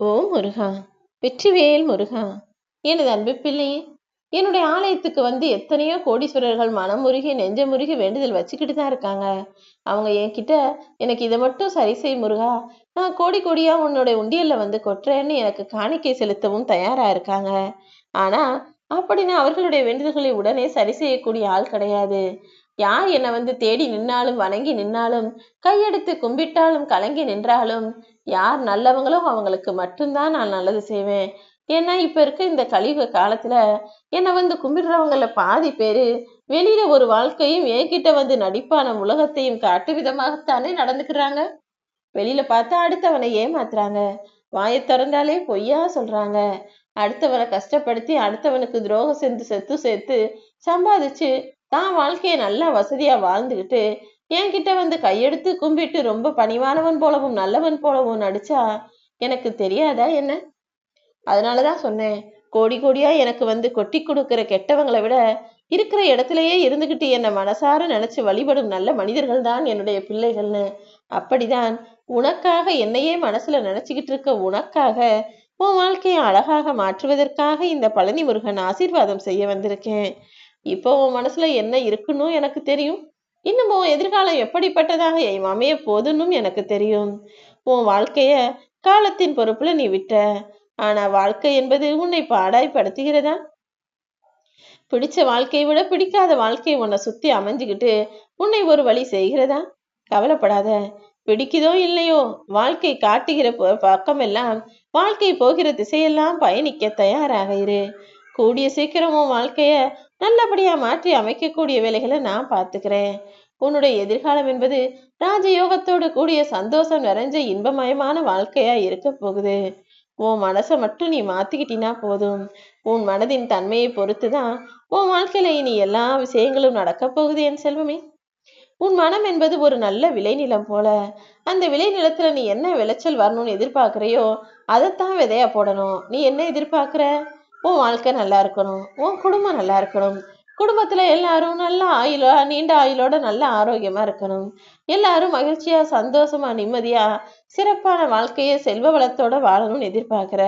ஓ முருகா வெற்றிவேல் முருகா எனது அன்பு பிள்ளையே என்னுடைய ஆலயத்துக்கு வந்து எத்தனையோ கோடீஸ்வரர்கள் மனமுருகி நெஞ்சமுருகி வேண்டுதல் வச்சுக்கிட்டு தான் இருக்காங்க. அவங்க என்கிட்ட எனக்கு இதை மட்டும் சரி செய் முருகா நான் கோடி கோடியா உன்னுடைய உண்டியல்ல வந்து கொட்டுறேன்னு எனக்கு காணிக்கை செலுத்தவும் தயாரா இருக்காங்க. ஆனா நான் அவர்களுடைய வேண்டுதல்களை உடனே சரி செய்யக்கூடிய ஆள் கிடையாது. யார் என்னை வந்து தேடி நின்னாலும் வணங்கி நின்னாலும் கையெடுத்து கும்பிட்டாலும் கலங்கி நின்றாலும் யார் நல்லவங்களோ அவங்களுக்கு மட்டும்தான் நான் நல்லது செய்வேன். ஏன்னா இப்ப இருக்க இந்த கலியுக காலத்துல என்னை வந்து கும்பிடுறவங்கள பாதி பேரு வெளியில ஒரு வாழ்க்கையும் என்கிட்ட வந்து நடிப்பான உலகத்தையும் காட்டு விதமாகத்தானே நடந்துக்கிறாங்க. வெளியில பார்த்தா அடுத்தவனை ஏமாத்துறாங்க. வாயை திறந்தாலே பொய்யா சொல்றாங்க. அடுத்தவனை கஷ்டப்படுத்தி அடுத்தவனுக்கு துரோகம் செஞ்சு செத்து சேர்த்து சம்பாதிச்சு தான் வாழ்க்கையை நல்லா வசதியா வாழ்ந்துகிட்டு என்கிட்ட வந்து கையெடுத்து கும்பிட்டு ரொம்ப பணிவானவன் போலவும் நல்லவன் போலவும் நடிச்சா எனக்கு தெரியாதா என்ன? அதனாலதான் சொன்னேன். கோடி கோடியா எனக்கு வந்து கொட்டி கொடுக்கிற கெட்டவங்களை விட இருக்கிற இடத்துலயே இருந்துகிட்டு என்னை மனசார நினைச்சு வழிபடும் நல்ல மனிதர்கள் தான் என்னுடைய பிள்ளைகள்னு. அப்படிதான் உனக்காக என்னையே மனசுல நினைச்சுக்கிட்டு இருக்க உனக்காக உன் வாழ்க்கையை அழகாக மாற்றுவதற்காக இந்த பழனி முருகன் ஆசீர்வாதம் செய்ய வந்திருக்கேன். இப்போ உன் மனசுல என்ன இருக்குன்னு எனக்கு தெரியும். இன்னமும் எதிர்காலம் எப்படிப்பட்டதாக அமைய போதுன்னும் எனக்கு தெரியும். உன் வாழ்க்கைய காலத்தின் பொறுப்புல நீ விட்ட. ஆனா வாழ்க்கை என்பது உன்னை பாடாய்படுத்துகிறதா பிடிச்ச வாழ்க்கையை விட பிடிக்காத வாழ்க்கை உன்னை சுத்தி அமைஞ்சுக்கிட்டு உன்னை ஒரு வழி செய்கிறதா? கவலைப்படாத. பிடிக்குதோ இல்லையோ வாழ்க்கை காட்டுகிற பக்கமெல்லாம் வாழ்க்கை போகிற திசையெல்லாம் பயணிக்க தயாராக இரு. கூடிய சீக்கிரம் உன் வாழ்க்கைய நல்லபடியா மாற்றி அமைக்கக்கூடிய வேலைகளை நான் பார்த்துக்கிறேன். உன்னுடைய எதிர்காலம் என்பது ராஜயோகத்தோடு கூடிய சந்தோஷம் நிறைஞ்ச இன்பமயமான வாழ்க்கையா இருக்க போகுது. உன் மனசை மட்டும் நீ மாத்திக்கிட்டினா போதும். உன் மனதின் தன்மையை பொறுத்து தான் உன் வாழ்க்கையில இனி எல்லா விஷயங்களும் நடக்க போகுது என் செல்வமே. உன் மனம் என்பது ஒரு நல்ல விளைநிலம் போல. அந்த விளைநிலத்துல நீ என்ன விளைச்சல் வரணும்னு எதிர்பார்க்கிறையோ அதைத்தான் விதையா போடணும். நீ என்ன எதிர்பார்க்கிற? உன் வாழ்க்கை நல்லா இருக்கணும். உன் குடும்பம் நல்லா இருக்கணும். குடும்பத்துல எல்லாரும் நல்ல ஆயுளோ நீண்ட ஆயுளோட நல்ல ஆரோக்கியமா இருக்கணும். எல்லாரும் மகிழ்ச்சியா சந்தோஷமா நிம்மதியா சிறப்பான வாழ்க்கையை செல்வ வளத்தோட வாழணும்னு எதிர்பார்க்குற.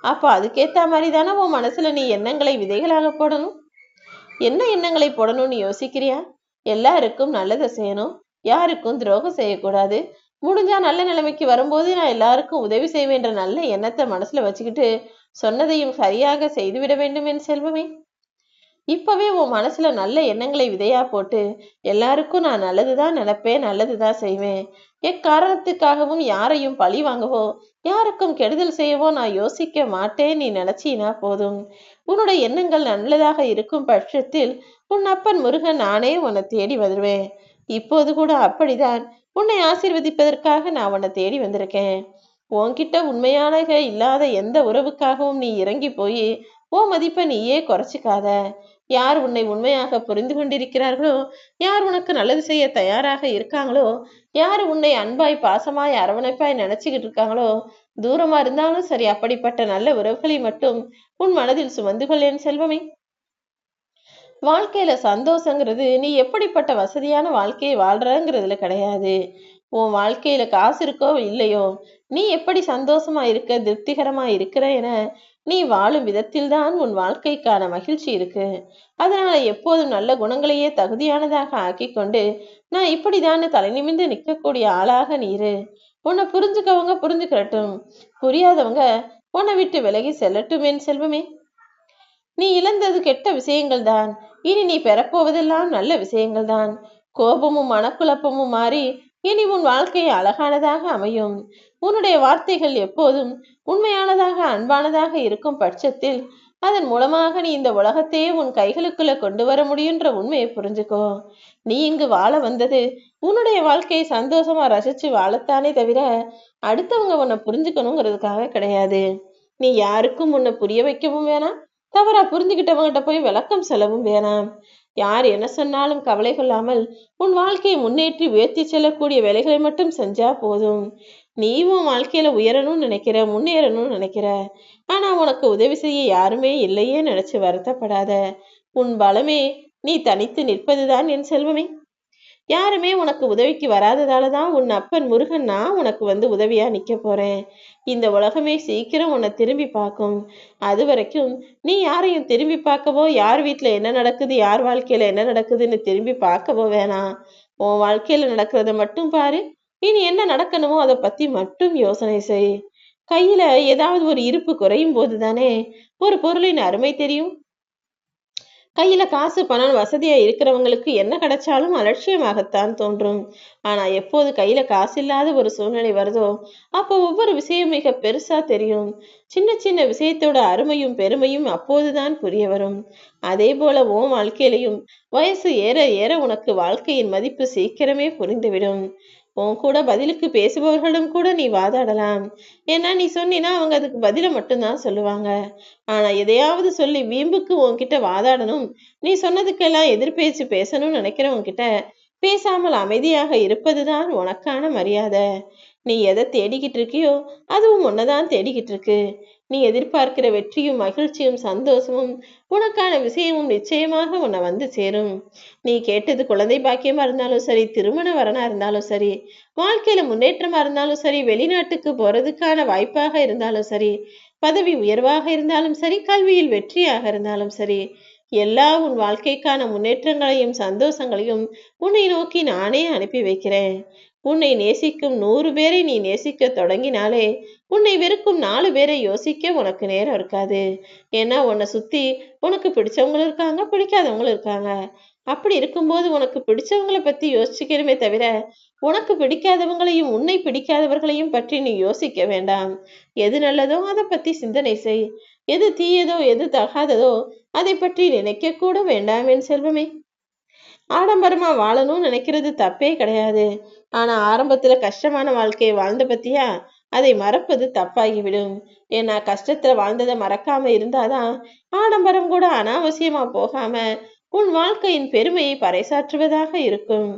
அப்போ அதுக்கேற்ற மாதிரி தானே உன் மனசுல நீ எண்ணங்களை விதைகளாக போடணும். என்ன எண்ணங்களை போடணும்னு யோசிக்கிறியா? எல்லாருக்கும் நல்லதை செய்யணும். யாருக்கும் துரோகம் செய்யக்கூடாது. முடிஞ்சா நல்ல நிலைமைக்கு வரும்போது நான் எல்லாருக்கும் உதவி செய்வேன்ற நல்ல எண்ணத்தை மனசுல வச்சுக்கிட்டு சொன்னதையும் சரியாக செய்துவிட வேண்டும் என் செல்வமே. இப்பவே உன் மனசுல நல்ல எண்ணங்களை விதையா போட்டு எல்லாருக்கும் நான் நல்லதுதான் நினைப்பேன் நல்லதுதான் செய்வேன். எக்காரணத்துக்காகவும் யாரையும் பழி வாங்கவோ யாருக்கும் கெடுதல் செய்யவோ நான் யோசிக்க மாட்டேன் நீ நினைச்சினா போதும். உன்னுடைய எண்ணங்கள் நல்லதாக இருக்கும் பட்சத்தில் உன் அப்பன் முருகன் நானே உன்னை தேடி வருவேன் இப்போது கூட அப்படிதான். உன்னை ஆசீர்வதிப்பதற்காக நான் உன்னை தேடி வந்திருக்கேன். உன்கிட்ட உண்மையான இல்லாத எந்த உறவுக்காகவும் நீ இறங்கி போய் ஓ மதிப்பை நீயே குறைச்சிக்காத. யார் உன்னை உண்மையாக புரிந்து கொண்டிருக்கிறார்களோ யார் உனக்கு நல்லது செய்ய தயாராக இருக்காங்களோ யார் உன்னை அன்பாய் பாசமாய் அரவணைப்பாய் நினைச்சுக்கிட்டு இருக்காங்களோ தூரமா இருந்தாலும் சரி அப்படிப்பட்ட நல்ல உறவுகளை மட்டும் உன் மனதில் சுமந்து கொள்ளேன் செல்வமே. வாழ்க்கையில சந்தோஷங்கிறது நீ எப்படிப்பட்ட வசதியான வாழ்க்கையை வாழ்றங்கிறதுல கிடையாது. உன் வாழ்க்கையில காசு இருக்கோ இல்லையோ நீ எப்படி சந்தோஷமா இருக்க திருப்திகரமா இருக்கிற என நீ வாழும் விதத்தில் தான் உன் வாழ்க்கைக்கான மகிழ்ச்சி இருக்கு. அதனால எப்போதும் நல்ல குணங்களையே தகுதியானதாக ஆக்கி கொண்டு நான் இப்படிதான் தலை நிமிந்து நிற்கக்கூடிய ஆளாக நீரு உன்னை புரிஞ்சுக்கவங்க புரிஞ்சுக்கிறட்டும். புரியாதவங்க உன்னை விட்டு விலகி செல்லட்டும் என் செல்வமே. நீ இழந்தது கெட்ட விஷயங்கள் தான் இனி நீ பெறப்போவதெல்லாம் நல்ல விஷயங்கள் தான் கோபமும் மனக்குழப்பமும் மாறி இனி உன் வாழ்க்கை அழகானதாக அமையும். உன்னுடைய வார்த்தைகள் எப்போதும் உண்மையானதாக அன்பானதாக இருக்கும் பட்சத்தில் அதன் மூலமாக நீ இந்த உலகத்தையே உன் கைகளுக்குள்ள கொண்டு வர முடியுன்ற உண்மையை புரிஞ்சுக்கோ. நீ இங்கு வாழ வந்தது உன்னுடைய வாழ்க்கையை சந்தோஷமா ரசிச்சு வாழத்தானே தவிர அடுத்தவங்க உன்னை புரிஞ்சுக்கணுங்கிறதுக்காக கிடையாது. நீ யாருக்கும் உன்னை புரிய வைக்கவும் வேணாம் தவறா புரிஞ்சுக்கிட்டவங்கிட்ட போய் விளக்கம் செலவும் வேணாம். யார் என்ன சொன்னாலும் கவலை கொள்ளாமல் உன் வாழ்க்கையை முன்னேற்றி உயர்த்தி செல்லக்கூடிய வேலைகளை மட்டும் செஞ்சா போதும். நீவும் வாழ்க்கையில உயரணும்னு நினைக்கிற முன்னேறணும்னு நினைக்கிற. ஆனா உனக்கு உதவி செய்ய யாருமே இல்லையே நினைச்சு வருத்தப்படாத. உன் பலமே நீ தனித்து நிற்பதுதான் என் செல்வமே. யாருமே உனக்கு உதவிக்கு வராததால தான் உன் அப்பன் முருகன் நான் உனக்கு வந்து உதவியா நிக்க போறேன். இந்த உலகமே சீக்கிரம் உன்னை திரும்பி பார்க்கும். அது வரைக்கும் நீ யாரையும் திரும்பி பார்க்கவோ யார் வீட்டுல என்ன நடக்குது யார் வாழ்க்கையில என்ன நடக்குதுன்னு திரும்பி பார்க்கவோ வேணாம். உன் வாழ்க்கையில நடக்கிறத மட்டும் பாரு. இனி என்ன நடக்கணுமோ அதை பத்தி மட்டும் யோசனை செய். கையில ஏதாவது ஒரு இருப்பு குறையும் போது தானே ஒரு பொருளின் அருமை தெரியும். கையில காசு பணம் வசதியா இருக்கிறவங்களுக்கு என்ன கிடைச்சாலும் அலட்சியமாகத்தான் தோன்றும். ஆனா எப்போது கையில காசு இல்லாத ஒரு சூழ்நிலை வருதோ அப்போ ஒவ்வொரு விஷயம் மிக பெருசா தெரியும். சின்ன சின்ன விஷயத்தோட அருமையும் பெருமையும் அப்போதுதான் புரிய வரும். அதே போல உன் வாழ்க்கையிலையும் வயசு ஏற ஏற உனக்கு வாழ்க்கையின் மதிப்பு சீக்கிரமே புரிந்துவிடும். உன் கூட பதிலுக்கு பேசுபவர்களும் கூட நீ வாதாடலாம். ஏன்னா நீ சொன்னினா அவங்க அதுக்கு பதில மட்டும்தான் சொல்லுவாங்க. ஆனா எதையாவது சொல்லி வீம்புக்கு உன்கிட்ட வாதாடணும். நீ சொன்னதுக்கெல்லாம் எதிர்பேச்சு பேசணும்னு நினைக்கிறவங்க கிட்ட பேசாமல் அமைதியாக இருப்பதுதான் உனக்கான மரியாதை. நீ எதை தேடிக்கிட்டு இருக்கியோ அதுவும் உன்னதான் தேடிக்கிட்டு இருக்கு. நீ எதிர்பார்க்கிற வெற்றியும் மகிழ்ச்சியும் சந்தோஷமும் உனக்கான விஷயமும் நிச்சயமாக உன்னை வந்து சேரும். நீ கேட்டது குழந்தை பாக்கியமா இருந்தாலும் சரி திருமண வரனா இருந்தாலும் சரி வாழ்க்கையில முன்னேற்றமா இருந்தாலும் சரி வெளிநாட்டுக்கு போறதுக்கான வாய்ப்பாக இருந்தாலும் சரி பதவி உயர்வாக இருந்தாலும் சரி கல்வியில் வெற்றியாக இருந்தாலும் சரி எல்லா உன் வாழ்க்கைக்கான முன்னேற்றங்களையும் சந்தோஷங்களையும் உன்னை நோக்கி நானே அனுப்பி வைக்கிறேன். உன்னை நேசிக்கும் நூறு பேரை நீ நேசிக்க தொடங்கினாலே உன்னை வெறுக்கும் நாலு பேரை யோசிக்க உனக்கு நேரம் இருக்காது. ஏன்னா உன்னை சுத்தி உனக்கு பிடிச்சவங்களும் இருக்காங்க பிடிக்காதவங்களும் இருக்காங்க. அப்படி இருக்கும்போது உனக்கு பிடிச்சவங்கள பத்தி யோசிக்கணுமே தவிர உனக்கு பிடிக்காதவங்களையும் உன்னை பிடிக்காதவர்களையும் பற்றி நீ யோசிக்க வேண்டாம். எது நல்லதோ அதை பத்தி சிந்தனை செய். எது தீயதோ எது தகாததோ அதை பற்றி நினைக்க கூட வேண்டாம் என் செல்வமே. ஆடம்பரமா வாழணும்னு நினைக்கிறது தப்பே கிடையாது. ஆனா ஆரம்பத்துல கஷ்டமான வாழ்க்கையை வாழ்ந்த பத்தியா? அதை மறப்பது தப்பாகிவிடும். ஏன்னா கஷ்டத்துல வாழ்ந்ததை மறக்காம இருந்தாதான் ஆடம்பரம் கூட அனாவசியமா போகாம உன் வாழ்க்கையின் பெருமையை பறைசாற்றுவதாக இருக்கும்.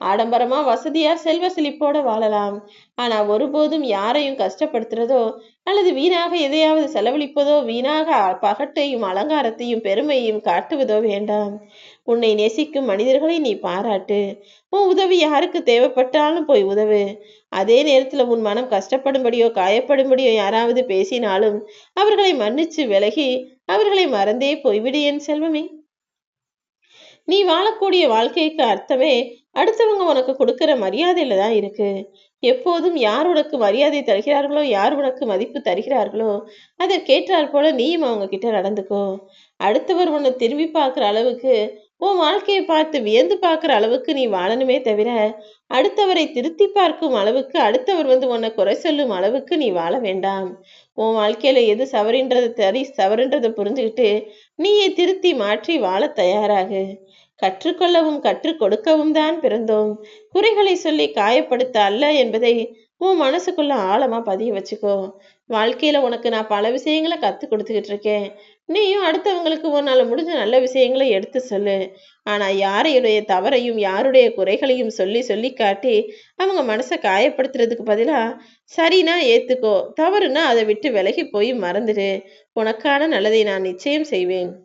ஆடம்பரமா வசதியா செல்வ செழிப்போட வாழலாம். ஆனா ஒருபோதும் யாரையும் கஷ்டப்படுத்துறதோ அல்லது வீணாக எதையாவது செலவழிப்பதோ வீணாக பகட்டையும் அலங்காரத்தையும் பெருமையும் காட்டுவதோ வேண்டாம். உன்னை நேசிக்கும் மனிதர்களை நீ பாராட்டு. உன் உதவி யாருக்கு தேவைப்பட்டாலும் போய் உதவு. அதே நேரத்துல உன் மனம் கஷ்டப்படும்படியோ காயப்படும்படியோ யாராவது பேசினாலும் அவர்களை மன்னிச்சு விலகி அவர்களை மறந்தே போய்விடு என் செல்வமே. நீ வாழக்கூடிய வாழ்க்கைக்கு அர்த்தமே. அடுத்தவங்க உனக்கு கொடுக்கிற மரியாதையில தான் இருக்கு. எப்போதும் யார் உனக்கு மரியாதை தருகிறார்களோ யார் உனக்கு மதிப்பு தருகிறார்களோ அதை கேட்டாற் போல நீயும் அவங்க கிட்ட நடந்துக்கோ. அடுத்தவர் உன்னை திரும்பி பார்க்குற அளவுக்கு உன் வாழ்க்கையை பார்த்து வியந்து பார்க்குற அளவுக்கு நீ வாழணுமே தவிர அடுத்தவரை திருத்தி பார்க்கும் அளவுக்கு அடுத்தவர் வந்து உன்னை குறை சொல்லும் அளவுக்கு நீ வாழ வேண்டாம். உன் வாழ்க்கையில எது சவறின்றது தரி சவறுன்றதை புரிஞ்சுக்கிட்டு நீயே திருத்தி மாற்றி வாழ தயாராகு. கற்றுக்கொள்ளவும் கற்றுக் கொடுக்கவும் தான் பிறந்தோம். குறைகளை சொல்லி காயப்படுத்த அல்ல என்பதை உன் மனசுக்குள்ள ஆழமா பதிய வச்சுக்கோ. வாழ்க்கையில உனக்கு நான் பல விஷயங்களை கத்து கொடுத்துக்கிட்டு இருக்கேன். நீயும் அடுத்தவங்களுக்கு உன்னால முடிஞ்ச நல்ல விஷயங்களை எடுத்து சொல்லு. ஆனா யாரையுடைய தவறையும் யாருடைய குறைகளையும் சொல்லி சொல்லி காட்டி அவங்க மனசை காயப்படுத்துறதுக்கு பதிலா சரினா ஏத்துக்கோ தவறுனா அதை விட்டு விலகி போய் மறந்துடு. உனக்கான நல்லதை நான் நிச்சயம் செய்வேன்.